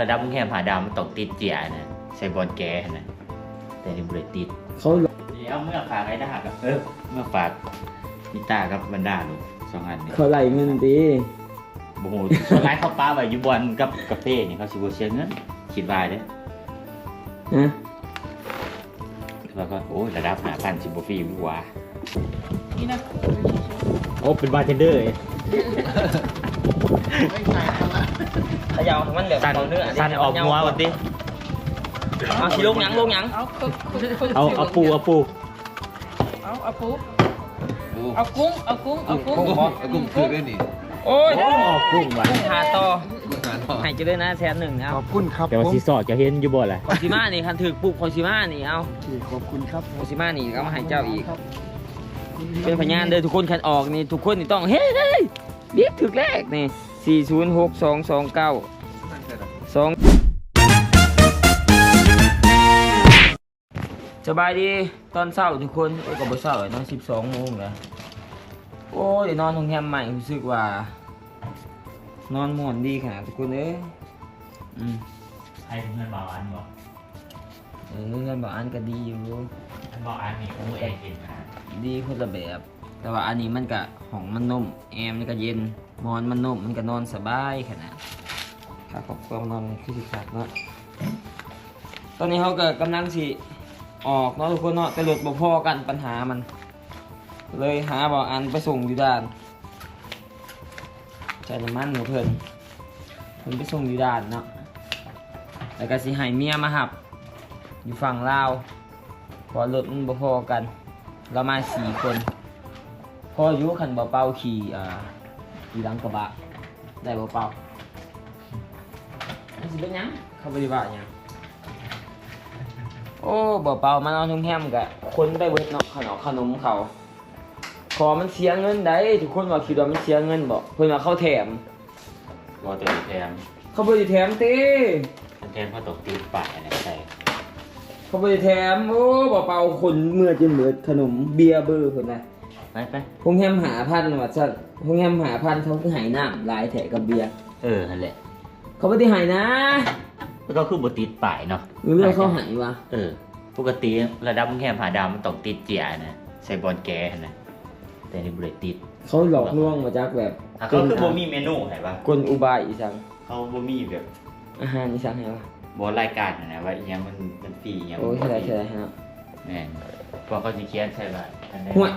ระดับมึงแค่ผ่าดาวมันตกติดเจียนะใส่บอลแกนะแต่นี่บริติดเขาเดี๋ยวเมื่อฝากไอ้ดากับเออเมื่อฝากนิต้ากับบรรดาลูกสองอันนี้เขาไหลเงินดีโอ้โหส่วนร้ายเขาป้าไว้อยู่บอลกับกาแฟนี่เขาสิบ่เสียเงินคิดว่าเด้อฮะแล้วก็โอ้ยระดับหาพันสิบ่ฟรีอยู่หว่านี่นะโอ้เป็นบาร์เทนเดอร์ ขยาวให้มันแบบสั่นต่อเนื่องสั่นออกหัววันดิเอาสิลงหยังลงหยังเอาคือคือคือเอาเอาปูเอาปูเอาเอาปูเอากุ้งเอากุ้งเอากุ้งกุ้งคือด้วยนี่โอ้ยโอ้ออกกุ้งว่ะหาต่อกุ้งหาทอดให้จะได้นะแสนหนึ่งเอาขอบคุณครับแต่ว่าผมซีซอจะเห็นอยู่บ่ล่ะคอนซิมานี่คันถือปุ๊บคอนซิมานี่เอาขอบคุณครับคอนซิมานี่ก็มาให้เจ้าอีก เป็นพยานเด้อทุกคนคันออกนี่ทุกคนนี่ต้องเฮ้ยเฮ้ย เรียกถึกแรกนี่สี่ศูนย์หกสองสองเก้าสองสบายดีตอนเช้าทุกคนโอ้ยก็บ่เช้าเลยเนาะสิบสองโมงแล้วโอ้ยนอนโรงแรมใหม่รู้สึกว่า นอนม่วนดีขนาดทุกคนเอ้ยอืมให้เงินบ่าวอันบ่เออเพื่อนบอกอันก็ดีอยู่บ่าวอันนี่กูเองกินนะดีคนละแบบ แต่ว่าอันนี้มันก็ของมันนุ่มแอมมันก็เย็นมอนมันนุ่มมันก็นอนสบายขนาดค่าของความนอนคือสิขาดเนาะตอนนี้เขาก็กำลังสิออกเนาะทุกคนเนาะแต่รถบ่พอกันปัญหามัน เลยหาบอกอันไปส่งอยู่ด้านใช้น้ำมันหนูเพิ่นเพิ่นไปส่งอยู่ด้านเนาะแล้วก็สิให้เมียมาหับ อยู่ฝั่งลาวพอรถมันบ่พอกัน เรามาสี่คน พออายุขันบ่เป่าขี่อ่าขี่หลังกระบะได้บ่เป่าอันสิเป็นหยังเขาปฏิบัติหยังโอ้บ่เป่ามานอนทุ่งแฮมกะคนได้เบิดเนาะขนมขนมเขาขอมันเสียเงินได้ทุกคนว่าคิดว่ามันเสียเงินบ่เพิ่นว่าเขาแถมบ่ตัวแทนเขาบ่ได้แถมติแทนเขาตกติดป่ายนะใช่เขาบ่ได้แถมโอ้บ่เป่าคนเมื่อจนเบิดขนมเบียร์เบอร์เพิ่นน่ะ ไปไปพงแฮมหาพันว่าซั่นพงแฮมหาพันเขาคือหายน้ำหลายแถกับเบียร์เออนั่นแหละ เขาไม่ได้หายนะแล้วก็คือบ่ติดป่ายเนาะหรือเรื่องเขาหายวะเออ ปกติระดับมึงแค่ผ่าดาวมันตกติดเจียนะใส่บอลแกนะแต่นี่บริติด เขาหลอกลวงมาจากแบบอะเขาคือบ่มีเมนูไหนปะกลอุบายอีสังเขาบ่มีแบบอาหารอีสังไงวะบ่รายการนะนะว่าอหยังมันมันฟรีอหยังโอ้ยมันใช่บ่ฟรีใช่ฮะแม่นเพราะเขาสิเขียนใช่ป่ะอันใด ห่วย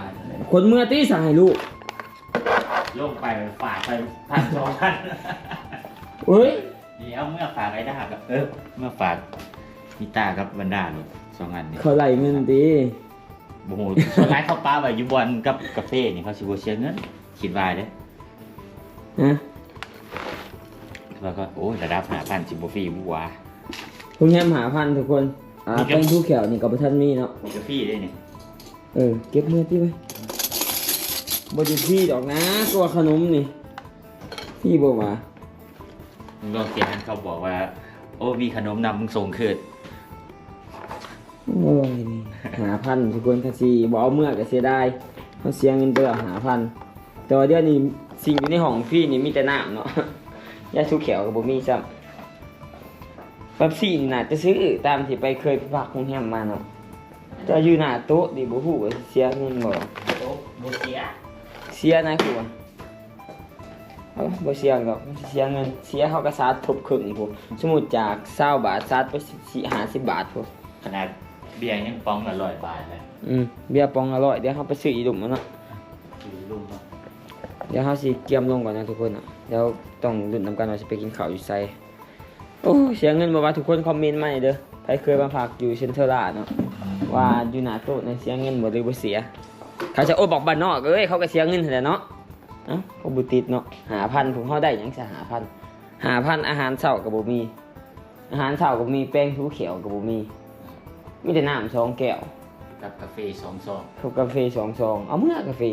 คนเมื่อตีสั่งให้ลูกลงไปฝากไปพันสองพันเฮ้ยเดี๋ยวเมื่อฝากไอ้ดากับเออเมื่อฝากนิต้ากับบรรดาลูกสองอันนี้เขาไหลเงินดีโอ้โหส่วนร้ายเขาป้าไว้อยู่บอลกับกาแฟนี่เขาสิบ่เสียเงินคิดว่าเด้อฮะแล้วก็โอ้ยระดับหาพันสิบ่ฟรีบ่หว่าพงแฮมหาพันทุกคนอ่ามีครับเป็นผู้แขวนี่กับท่านมีเนาะมีกาแฟได้นี่ เออ เก็บเมื่อที่ไว้บไดีพี่ดอกนะตัวขนมนี่พี่บอกมามึงลองเขียนให้เขาบอกว่า โอ้มีขนมนำมึงส่งคืนโอ้ยนี่หาพันทุกคนคัสีบอกเอาเมื่อก็เสียดายเขาเสียเงินไปแล้วหาพันแต่ว่าเดี๋ยวนี้สิ่งอยู่ในห้องพี่นี่มีแต่น้ำเนาะยาสูเขียวกับบ่มีซ้ำแบบสี่นี่น่าจะซื้อตามที่ไปเคยไปพักโรงแรมมาเนาะ จะอยู่หน้าโต๊ะดิบ่ฮู้ว่าเสียเงินบ่โอ้บ่เสียเสียนะคือว่าเอ้าบ่เสียหรอกเสียเงินเสียเขาก็สาดทบครึ่งพุ่นสมมุติจาก20บาทสาดไป4 50บาทพุ่นขนาดเบียร์ยังป้องละร้อยบาทเลยอืมเบียร์ปองอร่อยเดี๋ยวเขาไปซื้ออีดุมมาเนาะคือลุงเนาะเดี๋ยวเขาสิเกียมลงก่อนนะทุกคนอะเดี๋ยวต้องลุ้นนำกันว่าจะไปกินข้าวอยู่ไซโอ้เสียเงินบอกว่าทุกคนคอมเมนต์มาหน่อยเด้อใครเคยมาพักอยู่เชนเทอร่าเนาะ ว่าอยู่หน้าโต๊ะเนี่ยเสียเงินบ่หรือบ่เสีย เขาจะโอ้บอกบ้านนอกเอ้ยเขาก็เสียเงินแหละเนาะเอ้าเขาบุติดเนาะหาพันผมเขาได้หยังจะหาพันหาพันอาหารเช้ากับบ่มี อาหารเช้ากับมีแป้งทูเขียวกับบ่มีมีแต่น้ำสองแก้วกับกาแฟสองซองเขากาแฟสองซองเอาเมื่อกาแฟ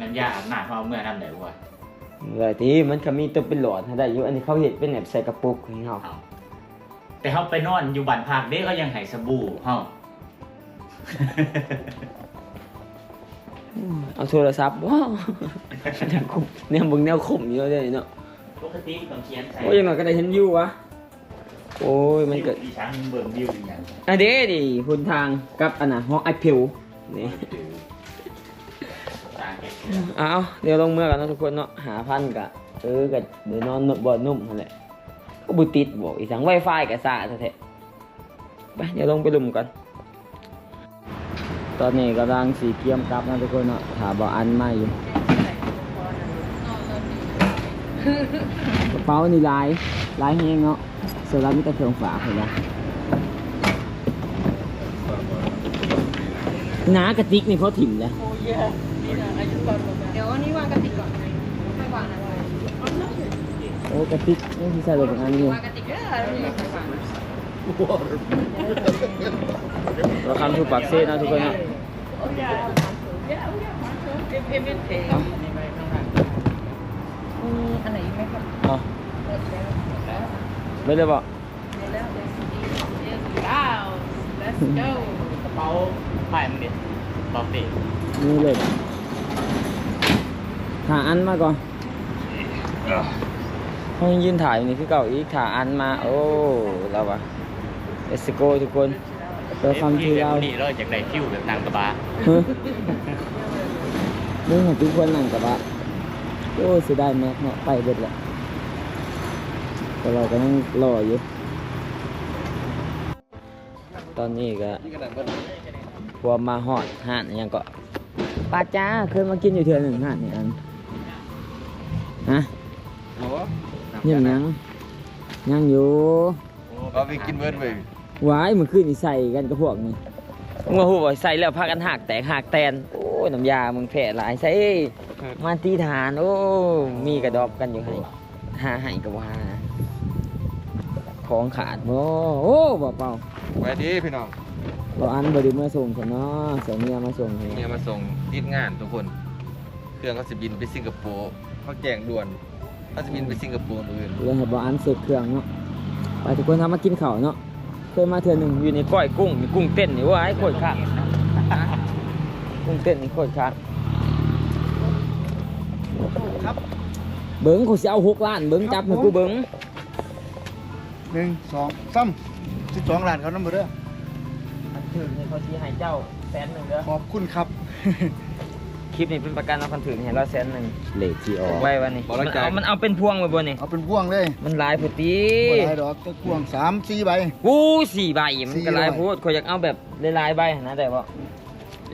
น้ำยาอาบน้ำเขาเอาเมื่อน้ำไหนวะเลยที่มันก็มีตัวเป็นหลอดให้ได้อยู่อันนี้เขาเห็ดเป็นแบบใส่กระปุกให้เขาเอา แต่เขาไปนอนอยู่บ้านพักเด้เขายังให้สบู่เฮา เอาโทรศัพท์ว้าวเนี่ยมึงแนวข่มอยู่เลยเนาะปกติต้องเขียนใส่โอ้ยยังหน่อยก็ได้เห็นวิววะโอ้ยมันเกิดดิฉันเบิ่งวิวอีกอย่างอันเด้ดิคุณทางกับอันน่ะห้องไอพิวนี่ต่างเก็บเอาเดี๋ยวลงเมื่อกันเนาะทุกคนเนาะหาพันกะเออก็เดี๋ยวนอนบ่อนนุ่มนั่นแหละ ก็บุติดบอกอีสังไวไฟกับสาแท้ๆไปเดี๋ยวลงไปลุมกันตอนนี้กำลังสีเกียมกลับนะทุกคนเนาะถาบอกอันมาอยู่กระเป๋านี่ลายลายแห้งเนาะสำหรับมิตรเครื่องฝากเห็นไหมหนากระติกนี่เขาถิ่มเลยเดี๋ยวอันนี้วางกระติกก่อนไม่วางอะไร โอ้กระติกนี่ที่ใส่ลงไปอันนี้วางกระติกเด้อนี่ไม่วางเราคำถูกปากเซ่นะทุกคนนะเอ็มเอ็มเอ็มอันไหนไหมครับเอาไม่ได้บอกว้าว let's go กระเป๋าผ้ามันเด็ดเป๋าเป๋นี่เลยถาอันมาก่อน เขายังยืนถ่ายอยู่นี่คือเก่าอีกถาอันมา โอ้เราวะเอสโกทุกคนเราคำที่เราดีเราจากได้ฟิวแบบนางกระบะเฮ้ยนี่เห็นทุกคนนั่งกับว่าโอ้เสียดายแม็กเนาะไปเบิดแหละแต่เราก็ยังรออยู่ ตอนนี้ก็นี่กระดาษเบิ้ลพวมาหอดห่านอิหยังก็ป้าจ้าเคยมากินอยู่เทื่อหนึ่งห่านนี่อันฮะโอ้ ยังยังยังอยู่เอาไปกินเบิ้ลไปหวายมันขึ้นนี่ใส่กันกับพวกนี่มึงมาหูบอกใส่แล้วพากันหักแตกหักแตนโอ้ยน้ำยามึงแผ่หลายใส่มาตีฐานโอ้มีกระดอบกันอยู่ให้หาให้กับว่าของขาดบ่โอ้บ่เปล่าไว้ดีพี่น้องบ่อันบ่ได้มาส่งฉันเนาะเสียเมียมาส่งให้เนี่ยมาส่งติดงานทุกคน เครื่องเขาจะบินไปสิงคโปร์เขาแจ้งด่วน เขาจะบินไปสิงคโปร์มื้ออื่นเลยให้บ่อันเสร็จเครื่องเนาะไปทุกคนทำมากินข้าวเนาะเคยมาเทื่อหนึ่งอยู่ในก้อยกุ้งมีกุ้งเต้นนี่ว่าไอ้โคตรขาดกุ้งเต้นนี่โคตรขาดครับเบิ้งเขาสิเอาหกล้านเบิ้งจับให้กูเบิ้งหนึ่งสองสามสิบสองล้านเขาน้ำมือเด้อถึงเขาสิให้เจ้าแสนหนึ่งเด้อขอบคุณครับ คลิปนี้เป็นประกันเอาคันถึงให้เราแสนหนึ่งเลขที่ออก ไว้วันนี้มันเอามันเอาเป็นพวงไปบนนี่เอาเป็นพ่วงเลยมันหลายพุตีบ่ได้ดอกก็พ่วงสามสี่ใบกูสี่ใบมันสี่ก็หลายร้อยพูดเขาอยากเอาแบบหลายๆใบนะแต่ว่า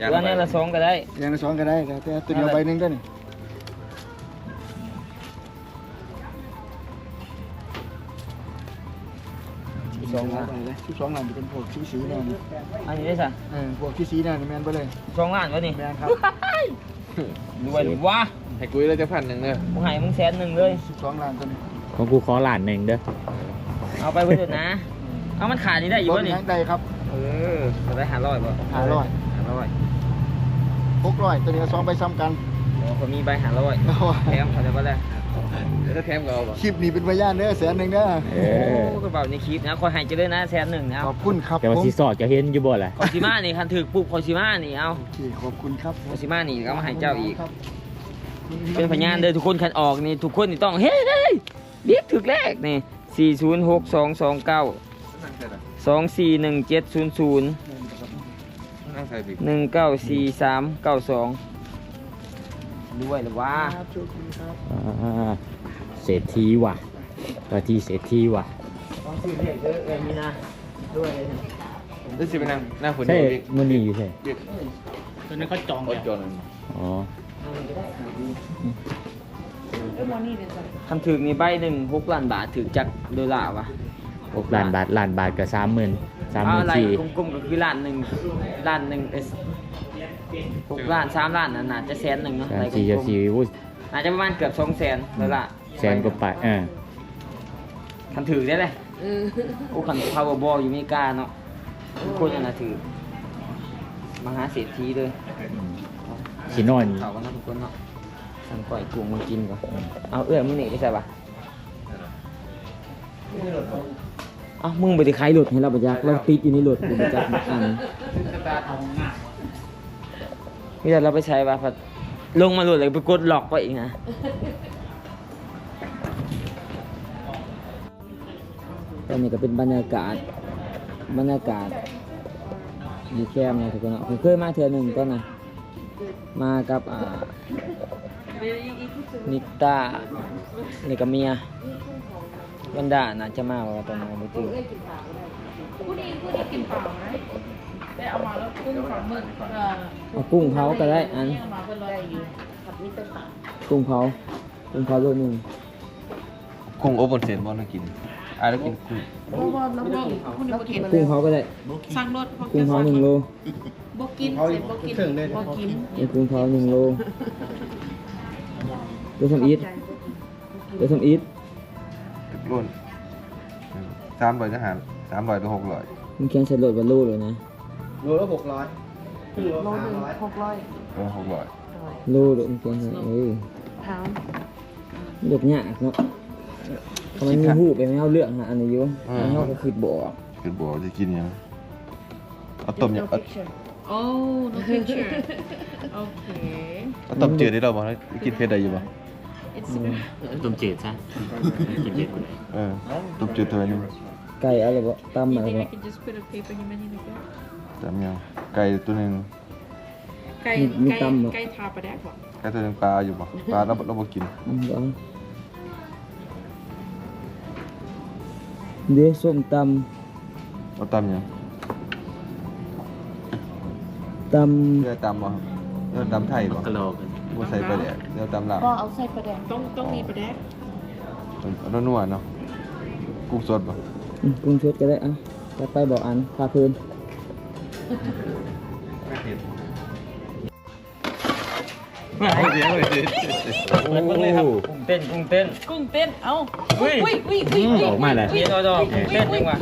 ย่างตัวนี้ละสองก็ได้อย่างละสองก็ได้แต่แต่ตัวเดียวใบหนึ่งได้อนี่ สองล้านใบเลยสิบสองล้านจะเป็นพวกสีสีๆแน่นี่อันนี้ได้สั่เออพวกสีสีๆแน่นี่แมนไปเลยสองล้านวะนี่แมนครับรวยหรือวะให้กุ้ยเลยจะพันหนึ่งเนอะมึงให้มึงแสนหนึ่งเลยสิบสองล้านตัวนี้ของกูขอหลานหนึ่งเด้อเอาไปเพื่อนนะเอามันขาดนี่ได้อยู่รถวะนี่ยังได้ครับเออจะได้หาร้อยป่ะห้าร้อยหาร้อยหกร้อยตัวนี้สองใบซ้ำกันโอ้คนมีใบหาร้อยเอาไว้แถมเขาจะว่าอะไร ถ้าแถมก็เอาบ่คลิปนี้เป็นพยานเด้อแสนหนึ่งเด้อเอโอ้อก็เบาในคลิปนะคอยใหายจะเลยนะแสนหนึ่งนะขเอาอบคุณครับแต่ว่าผมซีสอดจะเห็นอยู่บ่ล่ะคอชิมานี่คันถือปุ๊บคอชิมานี่เอาโอเคขอบคุณครับคอชิมานี่ก็มาให้เจ้าอีก ครับเป็นพยานเด้อทุกคนคันออกนี่ทุกคนนี่ต้องเฮ้ยเฮ้ยเรียกถึกแรกนี่สี่ศูนย์หกสองสองเก้านั่งใส่ละสองสี่หนึ่งเจ็ดศูนย์ศูนย์นั่งใส่บิ๊กหนึ่งเก้าสี่สามเก้าสอง ด้วยหรือว่าครับโชคดีครับอ่าเศรษฐีว่ะตัวที่เศรษฐีว่ะต้องซื้อเลขเยอะเลยนี่นะด้วยเลยนะแล้วสิไปนั่งนั่งคนใช่เดียวบิ๊กมันนี่อยู่ใช่บิ๊กตัวนั้นเขาจองอดจนอ๋อเอ้ยมอนี่เดี๋ยวจะคำถึงนี่ใบหนึ่งหกล้านบาทถึงจากดอลลาร์วะหกล้านบาทล้านบาทก็สามหมื่นสามหเอามื่นอะไรสี่กลมๆก็คือล้านหนึ่งล้านหนึ่งเอส หกล้านสามล้านน่ะน่าจะแสนหนึ่งเนาะสาอะมไรกลสี่จะมสี่วุ้ยๆน่าจะประมาณเกือบสองแสนดอลลาร์แสนกว่าบาทเออคำถือได้เลยโอ้คันพาวเวอร์บอลอยู่อเมริกาเนาะทุกคนอันน่ะถือมหาเศรษฐีเลยชินอนเขากันเนาะทุกคนเนาะสั่งก่อยกุ้งมากินก่อนเอาเอื้อมึงนี่ได้ใช่ปะเอ้ามึงไปได้ขายรถให้เราปะจักเราติดอยู่ในรถกูปะจักอัน นี่แต่เราไปใช้ป่ะพัดลงมาหลุดเลยไปกดหลอกไปอีกนะตอนนี้ก็เป็นบรรยากาศบรรยากาศอยู่แคมป์นะทุกคนเนาะผมเคยมาเทือหนึ่งก็นะมากับอ่านิตานี่กับเมียวันดาน่าจะมาว่าตอนนั้นไม่ตื่นผู้ดีผู้ดีกินเปล่าไหม ได้เอามาแล้วกุ้งสองหมื่นเออเอากุ้งเผาก็ได้อันเอามาเป็นร้อยอยู่กุ้งเผา กุ้งเผาโลหนึ่งคงโอเปนเซนบอลกินอะแล้วกินกุ้งเพราะว่าน้ำมันคุณดูกินกุ้งเผาก็ได้สั่งรถพวกุ้งเผาหนึ่งโลบกินเสร็จบกินบกินเอากุ้งเผาหนึ่งโลเดี๋ยวทำอีทเดี๋ยวทำอีทรุ่นสามร้อยทหารสามร้อยถึงหกร้อยมันเขียนใส่รถว่าโลเลยนะ โลละหกร้อยครึ่งโลสามร้อยหกร้อยเออหกร้อยโลเดี๋ยวมันเขียนใส่เออพาวมันเดือดยากเนาะทำไมมีหูไปไม่เอาเรื่องหาอันนี้อยู่อันนี้เขาก็คือบอกคือบอกจะกินยังเอาต้มยังเอาโอ้ no picture โอเคเอาต้มจืดได้เราบ่กินเผ็ดได้อยู่บ่ it's ต้มจืดซะกินเผ็ดกูได้เออต้มจืดเท่านึงไก่อะไรบ่ตำ you อะไร think บ่ I can just put a paper him in here จำยังไก่ตัวหนึงไก่ไก่ไก่ทาปลาแดกบ่ไก่ตัวหนึงปลาอยู่บ่ปลาเราเราบ่กินอืมบ่เอาเดี๋ยวส้มตเอาตำยังำตเรือตำบ่เรือตำไทยบ่กะโหลกบ่ใส่ปลาแดกเรือตำลาวก็เอาใส่ปลาแดกต้องต้องมีปลาแดกเอานัวๆเนาะกุ้งสดบ่ำอืมปรุงชุดก็ได้อะจะไปบอกอันพาพื้น โอ้เดี๋ยวเดี๋ยวโอ้เลยครับกุ้งเต้นกุ้งเต้นกุ้งเต้น เอ้าอุ้ยอุ้ยอุ้ยอุ้ยออกมาเลยนี่ดอกกุ้งเต้นจังหวะ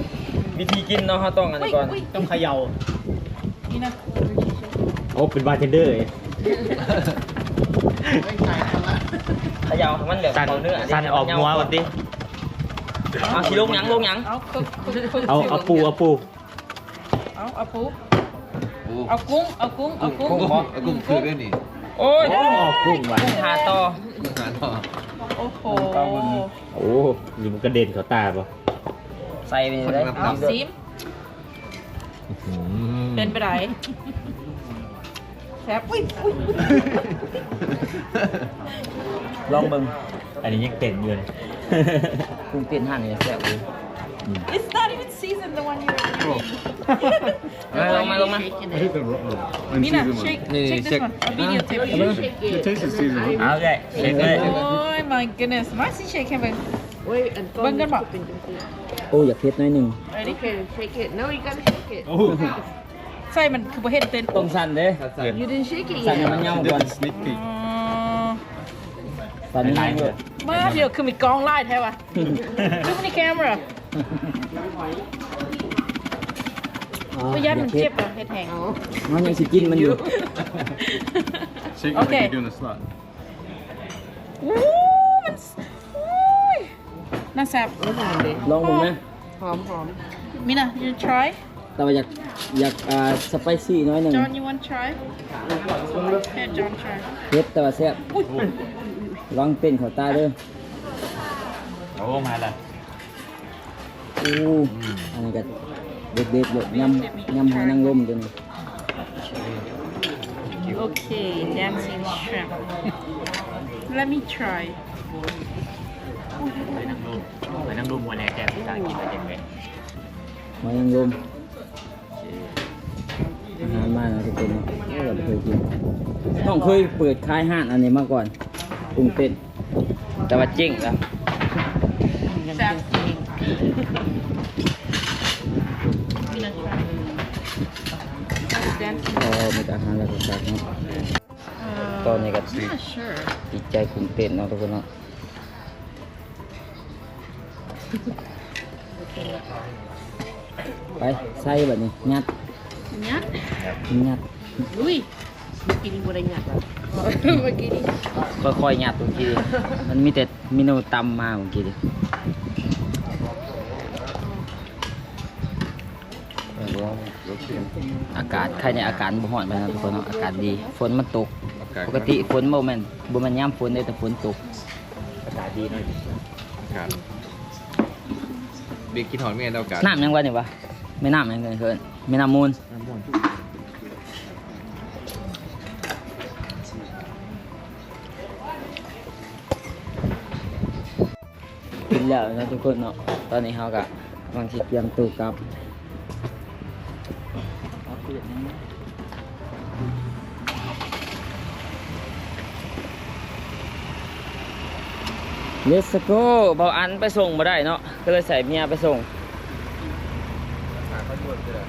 วิธีกินเนาะเขาต้องอันนี้ก่อนต้องเขย่านี่นะโอ้เป็นบาร์เทนเดอร์เขย่าให้มันแบบสั่นต่อเนื้อสั่นออกมัววันดิเอาสิลงหยังลงหยังเอาเอาปูเอาปูเอาเอาปู เอากุ้ง เอากุ้ง เอากุ้งกุ้งเอากุ้งคือด้วยนี่โอ้ยโอ้กุ้งว่ะหาต่อหาต่อโอ้โหโอ้ยมันกระเด็นเขาตาปะใส่ไปเลยได้เอาซิมเป็นไปไหนแซ่บอุ้ยอุ้ยลองเบิ่งอันนี้ยังเต็มอยู่เลยกุ้งเต้นหั่นนี่แซ่บเลย It's not even seasoned the one you're eating ลงมาลงมา Mina shake shake this one a video tape It tastes seasonal. เอาเลยเช็คเลย Oh my goodness มาสิ shake ให้เบิ่ง Wait, and เบิ่งกันบ่โอ้อยากเผ็ดหน่อยหนึง ready Okay, shake it. No, you gotta shake it. ใส่มันคือบ่เฮ็ดเต้นต้องสั่นเด้ You didn't shake it สั่น yet. ให้มันเงาก่อน Sneak peek. อ๋อสั่นให้มันเงามาเดี๋ยวคือมีกล้องไล่แท้ว่ะ Too many camera อ๋อก็ยันมันเจ็บอะเฮ็ดแหงมันยังสิกินมันอยู่ Shake it Okay. like you're doing a slot. อู้มันสอู้ยน่าแซ่บลองมึงนะ Hom hom. มินะ you try แต่ว่าอยากอยากอ่าสไปซี่น้อยหนึ่ง John you want try Here John try เผ็ดแต่ว่าแซ่บลองเต้นเขอตาเด้อ โอ้มาละ อู้อันนี้ก็เด็ดๆเลยยำยำหอยนางรมตัวนี้ Okay dancing shrimp Let me try ไปนั่งรูปไปนั่งรูปวันแรกแกพี่ตากินอะไรเด็กหอยนางรมอาหารมากนะทุกคนเนาะเราไม่เคยกินต้องเคยเปิดคายห้านอันนี้มาก่อนปรุงเต้นแต่ว่าเจ๊งแล้ว แซ่บ จริงมินะ try dancing ก็มีแต่อาหารแล้วก็จัดเนาะตอนนี้ก็ I'm not sure ติดใจปรุงเต้นเนาะทุกคนเนาะไปใส่แบบนี้ยัด Nyat. ยัด Ui. Begini boleh nyat. Begini. ค่อยๆยัดเมื่อกี้ดิมันมีแต่เมนูตำมาเมื่อกี้ดิ อากาศใครในอากาศบ่ฮ้อนไปนะทุกคนเนาะอากาศดีฝนมันตก ปกติฝนบ่แม่นบ่แม่นยามฝนเลยแต่ฝนตก อากาศดีหน่อยอากาศเบกกินหอนแม่นเอากันน้ำยังไงนี่วะไม่น้ำยังไงเกินไม่น้ำมูลกินแล้วนะทุกคนเนาะตอนนี้เขากะกำลังที่เตรียมตู้กลับ เลสโก้เบาอันไปส่งมาได้เนาะก็เลยใส่เมียไปส่งหาข้าวด่วนเจอ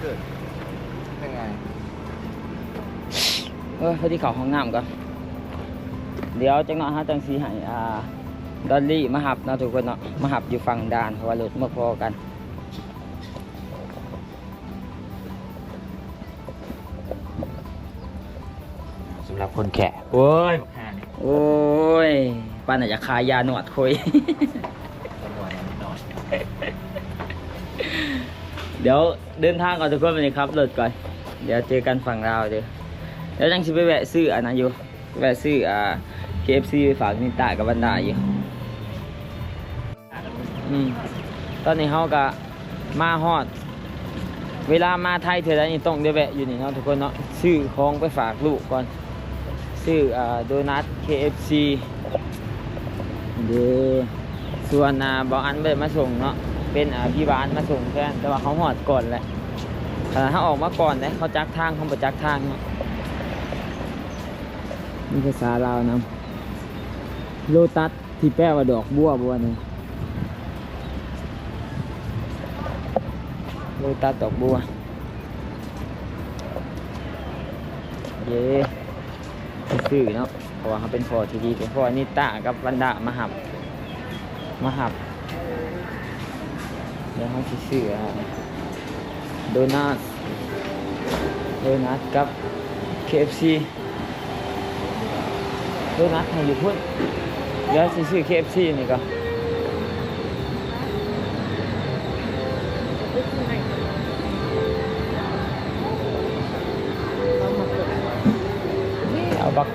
เกิดยังไงเออพอดีเขาห้องน้ำก่อนเดี๋ยวจังหน่อยฮะจังสีให้อ่าดอลลี่มาหับเนาะทุกคนเนาะมาหับอยู่ฝั่งด่านเพราะว่ารถมาพอกันสำหรับคนแขกโอ้ยบักห่านี่โอ้ย ป้านอาจะขายยาหนวดคุย เดี๋ยวเดินทางก่อนทุกคนไปเลยครับรถก่อน เดี๋ยวเจอกันฝั่งลาวเดี๋ยวเดี๋ยวจังสิไปแวะซื้ออันนั้นอยู่ แวะซื้ออ่า KFC ไปฝากนิตากับบันดาอยู่อืมตอนนี้เขาก็มาฮอด เวลามาไทยเธอได้นี่ต้องได้แวะอยู่นี่เนาะทุกคนเนาะซื้อของไปฝากลูกก่อนซื้ออ่าโดนัท KFC เดี๋ยวส่วนอ่าบาอันไม่ได้มาส่งเนาะเป็นอ่าพี่บ้านมาส่งแค่แต่ว่าเขาหอดก่อนแหละแต่ถ้าออกมาก่อนเนี่ยเขาจักทางเขาประจักทางเนาะนี่ภาษาลาวนำโลตัสที่แปลว่าดอกบัวบัวนี่โลตัสดอกบัวเย้ซื่อเนาะ ราะว่าเขาเป็นพอที่ดีเป็นพอนิต้ากับวันดามาหับมาหับแล้วเขาสิซื้ออ่าโดนัทโดนัทกับ KFC โดนัทให้อยู่พุ่นเดี๋ยวสิซื้อ KFC นี่ก็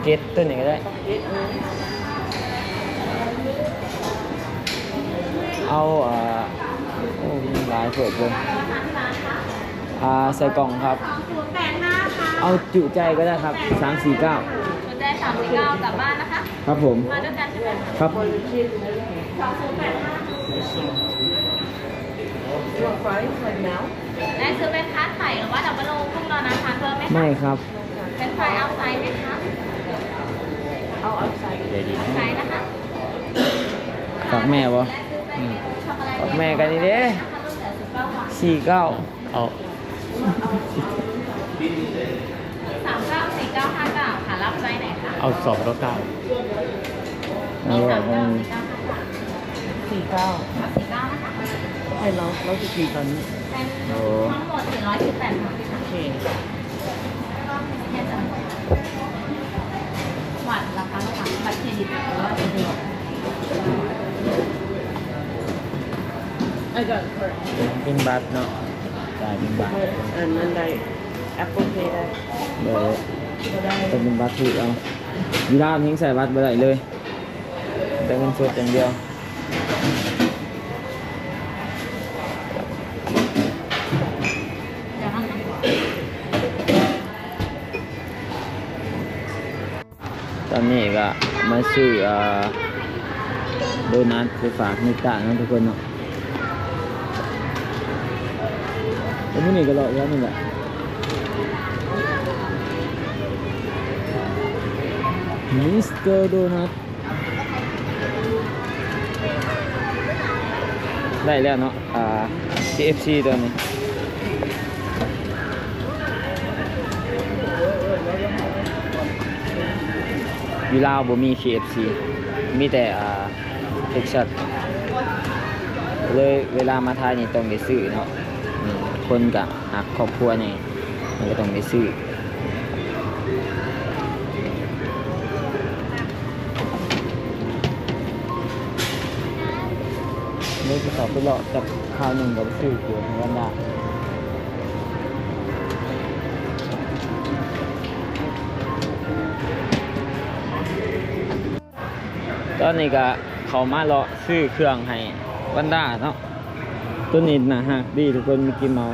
เอาบักเก็ตตัวนี้ก็ได้ เอาอ่าโอ้มีหลายเผิดเลยอ่าใส่กล่องครับเอาจุใจก็ได้ครับสามสี่เก้าสนใจสามสิบเก้ากลับบ้านนะคะ ครับผม มาด้วยกันใช่ไหมครับสองศูนย์แปดห้าได้ซื้อเป็นคัสไข่หรือว่าดับเบิลโลกุ้งรอนาทานเพิ่มไหมคะไม่ครับ เป็นไฟเอาไซส์ไหมคะ เดี๋ยวดีไซส์นะคะฝากแม่บ่และซื้อเป็นช็อกโกแลตฝากแม่กันนี่เด้นะคะรุ่นเหลือสิบเก้าบาทสี่เก้าเอาสามเก้าสี่เก้าห้าเก้าค่ะรับไซส์ไหนคะเอาสองแล้วเก้าเอาไว้สามกัเก้านสี่เก้าห้าเก้าสี่เก้าสี่เก้านะคะให้เราเราจะกี่ตอนนี้เป็นทั้งหมดสี่ร้อยสิบแปดบาทโอเค บัตรเครดิตหรือว่าเป็นเดือน I got her เป็นบัตรเนาะจ่ายเป็นบัตร and then I Apple Pay ได้เดี๋ยวต้องเป็นบัตรถูกเอายีราฟทิ้งใส่บัตรไปได้เลยแต่เงินสดอย่างเดียว นี้ก็มาซื้ออโดนัทไปฝากนิตานะทุกคนเนาะแล้วนี้ก็รออีกแล้วนี่แหละมิสเตอร์โดนัทได้แล้วเนาะอ่า KFC ตัวนี้ อยู่ลาวบ่มี KFC มีแต่อ่าเท็กซัสเลยเวลามาไทยนี่ต้องไปซื้อเนาะคนกับหักครอบครัวนี่มันก็ต้องไปซื้อเลยจะขอบไปเลาะจากข้าวหนึ่งกับซื้อเกี่ยวกับวันด ตอนนี้ก็เขามาเลาะซื้อเครื่องให้วันดาเนาะต้นนี้นะฮะดีทุกคนมีกินเมา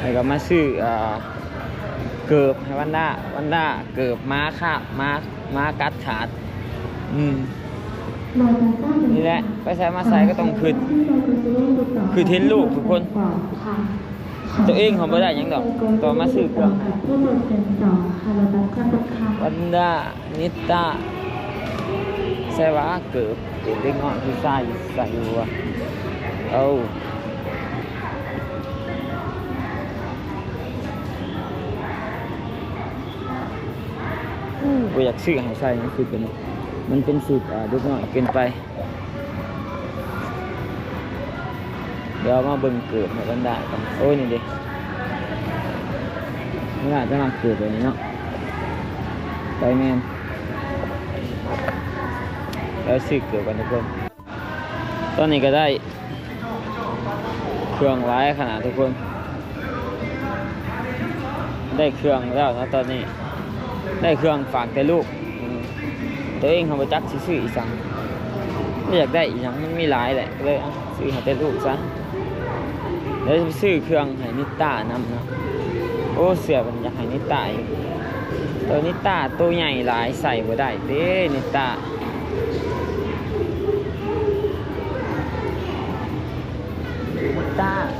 แล้วก็มาซื้ออ่าเกิบให้วันด้าวันด้าเกิบม้าคาม้าม้ากัดขาด อืมนี่แหละไปใส่มาใส่ก็ต้องคืดคือเทนลูกทุกคน ตัวเองเขาไม่ได้ยังดอกต่อมาซื้อเครื่องให้วันด้านิต้า ใส่ว่าเกิบเป็นเด็กน้อยที่ใส่ใส่อยู่เอาบ่อยากซื้อให้ใส่มันคือเป็นมันเป็นสูตรอ่าเด็กน้อยเกินไป เดี๋ยวมาเบิ่งเกิดให้บรรดากันโอ้ยนี่ดิบรรดาจะมาเกิดแบบนี้เนาะไปแมน แล้วซื้อเกิดกันทุกคน ตอนนี้ก็ได้ เครื่องร้ายขนาดทุกคน ได้เครื่องแล้วนะตอนนี้ ได้เครื่องฝากแต่ลูก ตัวเองเขาไปจักซื้ออีสังไม่อยากได้อีหยังมันมีหลายแหละเลยซื้อห้แต่ลูกซะเดี๋ยวซื้อเครื่องให้นิต้านำนะโอ้เสือมันอยากให้นิต้าอีกตัวนิต้าตัวใหญ่หลายใส่บ่ได้เด้นิต้า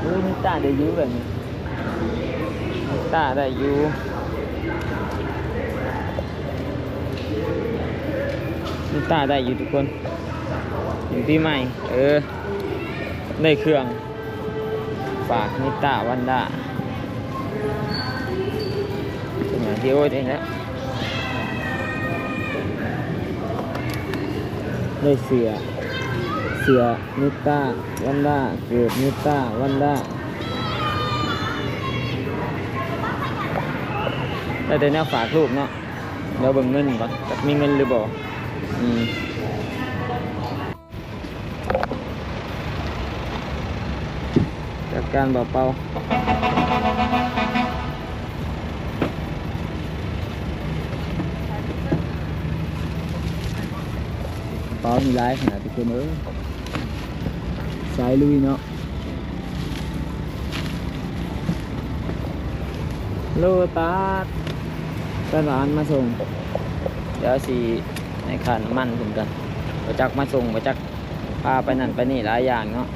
นิ รู้นิต้าได้อยูแบบนี้นิต้าได้อยูนิต้าได้อยู่ทุกคนอยู่ที่ใหม่เออได้เครื่องฝากนิต้าวันด้าเป็นอย่างที่โอ้ยได้แล้วได้เสือ เสือนิต้าวันด้าเกิดนิต้าวันด้าได้แต่แนวฝากลูกเนาะเดี๋ยวเบิ่งเงินก่อนจักมีเงินหรือบ่อืมจากการเบาเป่าเป่ามีร้ายขนาดทุกคนเอ้ายลุยเนาะโลตัสตลาดมาส่ง เดี๋ยวสีในขันำมันถึงกันประจักมาส่งประจักพาไปนั่นไปนี่หลายอย่างเนาะ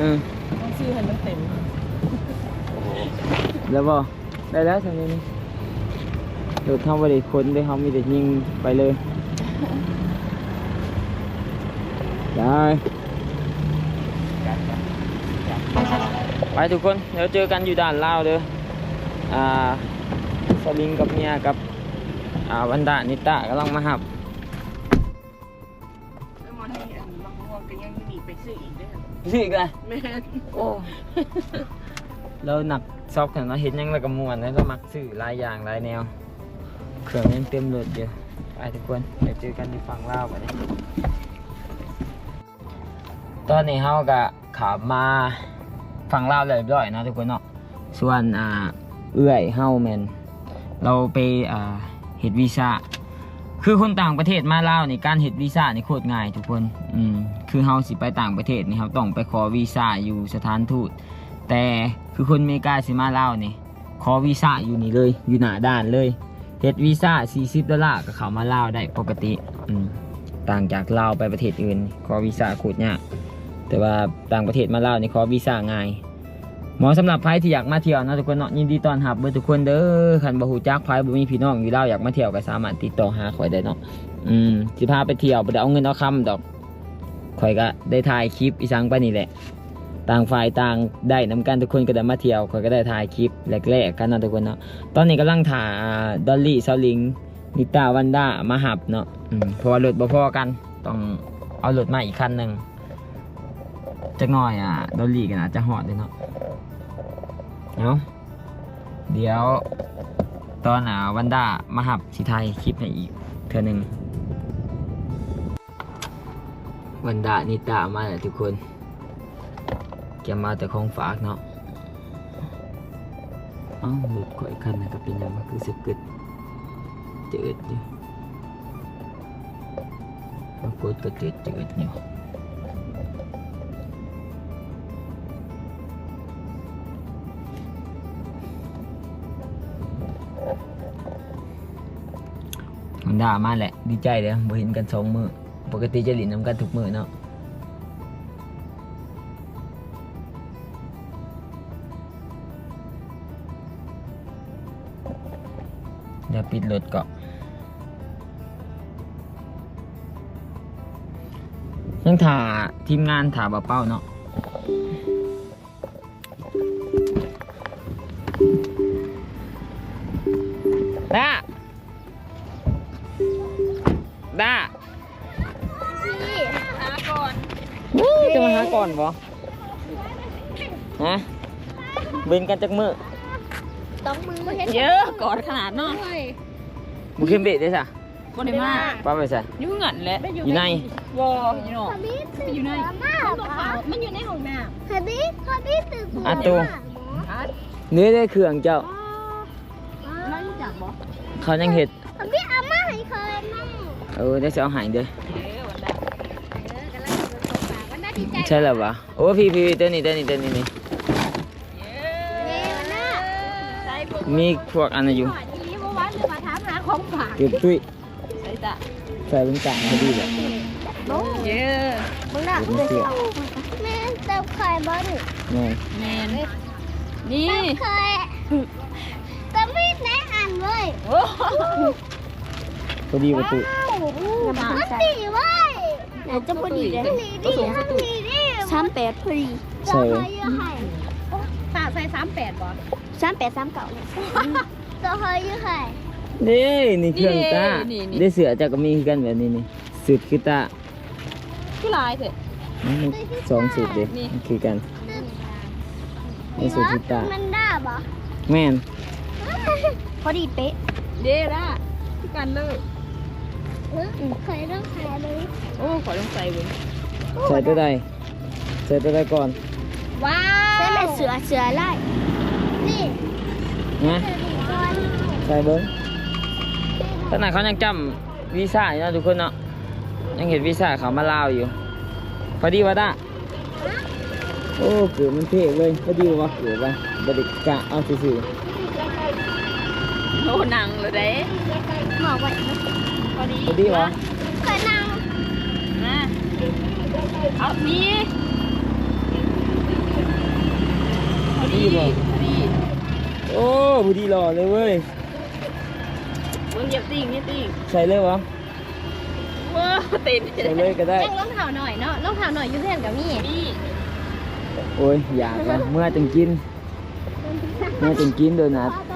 อืมต้องซื้อให้มันเต็ม แล้วบ่ได้แล้วทางนี้นี่รถเขาไม่ได้คนได้เขามีแต่ยิงไปเลย ได้ไปทุกคน เดี๋ยวเจอกันอยู่ด่านลาวเด้ออ่าสลิงกับเมียกับอ่าวันดานิตะกำลังมาหับแล้วมันให้อันมะม่วงก็ยังหนีไปซื้ออีกเด้อนี่อีกันแม่นโอ้เราหนักซอกกันมาเห็นหยังแล้วก็มวนแล้วเรามักซื้อหลายอย่างหลายแนวเครื่องยังเต็มรถอยู่ไปทุกคนไปเจอกันที่ฝั่งลาวกันนี้ ตอนนี้เฮาก็ขับมาฝั่งลาวเรียบร้อยนะทุกคนเนาะส่วนอ่าเอื้อยเฮาแมนเราไปอ่าเฮ็ดวีซ่าคือคนต่างประเทศมาลาวนี่การเฮ็ดวีซ่านี่โคตรง่ายทุกคนอืมคือเฮาสิไปต่างประเทศนี่เฮาต้องไปขอวีซ่าอยู่สถานทูตแต่คือคนอเมริกาสิมาลาวนี่ขอวีซ่าอยู่นี่เลยอยู่หน้าด้านเลยเฮ็ดวีซ่า40ดอลลาร์ก็เข้ามาลาวได้ปกติอืมต่างจากลาวไปประเทศอื่นขอวีซ่าโคตรยาก แต่ว่าต่างประเทศมาลาวนี่ขอวีซ่าง่ายหมาะสำหรับใครที่อยากมาเที่ยวนะทุกคนเนาะยินดีต้อนรับเบิดทุกคนเด้อคันบ่ฮู้จักไผบ่มีพี่น้องอยู่ลาวอยากมาเที่ยวก็สามารถติดต่อหาข่อยได้เนาะอืมสิพาไปเที่ยวได้เอาเงินเอาคำดอกข่อยก็ได้ถ่ายคลิปอีสังไปนี่แหละ ต่างฝ่ายต่างได้นำกันทุกคนก็ได้มาเที่ยวข่อยก็ได้ถ่ายคลิปแรกๆกันนะทุกคนเนาะตอนนี้กำลังถ่ายดอลลี่ซาลิงนิตาวันด้ามาหับเนาะอืมเพราะว่ารถบ่พอกันต้องเอารถมาอีกคันหนึ่ง จักหน่อยอะดอลลี่กันอาจจะหอดเลยเนาะเนาะเดี๋ยว ตอนอะวันด้ามาหับสิไทยคลิปให้อีกเทื่อหนึ่งวันด้านิตามาแล้วทุกคนแกมาแต่ของฝากเนาะเอ้าหลุดข่อยคันนะก็เป็นยังคือสะกึดเจิดอยู่โอกดกระจืดจืดอยู่ ด่ามาแหละ ดีใจเลยบ่เห็นกันสองมือปกติจะหลินน้ำกันทุกมือเนาะเดี๋ยวปิดรถก่อนยังถ่าทีมงานถ่าบ่าเป้าเนาะ บ่ฮะเว้นกันจักมือต้องมือมาเห็นเยอะกอดขนาดเนาะบุเข้มเบะได้สะบ่ได้มาป้าไปสะอยู่เงินแหละอยู่ในวออยู่เนาะอยู่ในมันอยู่ในห้องน้ฮับบี้ฮับบี้ตื่นอะตัวเนื้อได้เครื่องเจ้าำแล้วรู้จักบ่เขายังเห็ดฮับบี้อาม่าให้เคยแม่เออได้เสียเอาหายเด้อ ใจใช่แล้ววะโอ้พี่พี่เต้นนี่เต้นนี่เต้นนี่นี่เย้วันน่าใส่พวกมีพวกอันนั้นอยู่ทีเมื่อวานจะมาถามหาของฝากเก็บตุ้ยใส่จ้ะใส่เป็นกลางพอดีเลยเยอะมึงน่ะเก็บเสื้อแม่เติมไข่บ้านแม่แมนนี่เติมไข่เติมมีดแน่อ่านเลยโอ้พอดีประตูมันดีเว้ย ไหนจะพอดีเลยดีดีดีดีสามแปดพอดีจะให้เยอะให้ตาใส่สามแปดบ่สามแปดสามเก้าจะให้เยอะให้นี่นี่เครื่องตาได้เสือเจากก็มีคือกันแบบนี้นี่สุดคือตาคือลายเถอะมันสองสุดเด็มันคือกันนี่สุดคือตามันได้ปะแม่นพอดีเป๊ะเด้ละคือกันเลย เคยต้องขายเลยโอ้ขอลงใส่เว้ยใส่ตัวใดใส่ตัวใดก่อนว้าวเป็นแม่เสือเสือไล่นี่นะเสือดีก่อนใส่เบิ้งขนาดเขายังจำวีซ่าอยู่เนาะทุกคนเนาะยังเห็นวีซ่าเขามาลาวอยู่ พอดีวะด้าโอ้เกือบมันเท่เลยพอดีวะเกือบวะบไดิกะเอาซื่อโอ้หนังเลยเด้หมอ กไว้พอดีๆพอดีวะเคยนั่งนะเอานี่พอดีวะพอดีโอ้พอดีหล่อเลยเว้ยมึงเหยียบติ่งเหยียบติ่งใส่เลยวะว้าติดใส่เลยก็ได้แจ้งรองเท้าหน่อยเนาะรองเท้าหน่อยอยู่เพื่อนกับมี่นี่โอ้ยอยากวะเมื่อจึงกิน เมื่อจึงกินโดนัทปลากระสอ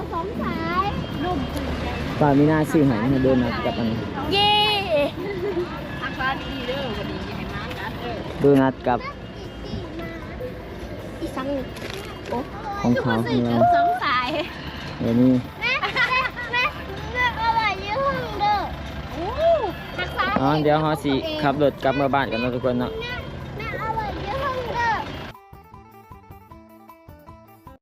งสาย ป้ามีหน้าซื้อใหายโดนัทกับอันนี้เย่อาการดีเด้อพอดีอย่าให้มากัดเด้อโดนัทกับอีสังหนึ่งของเขาของเราสองสายเดี๋ยวนี้แม่แม่แม่แม่อะไรเยอะห้องเด้อโอ้ทักษะอ๋อเดี๋ยวเขาสิขับรถกลับมาบ้านกันเนาะทุกคนเนาะง่าย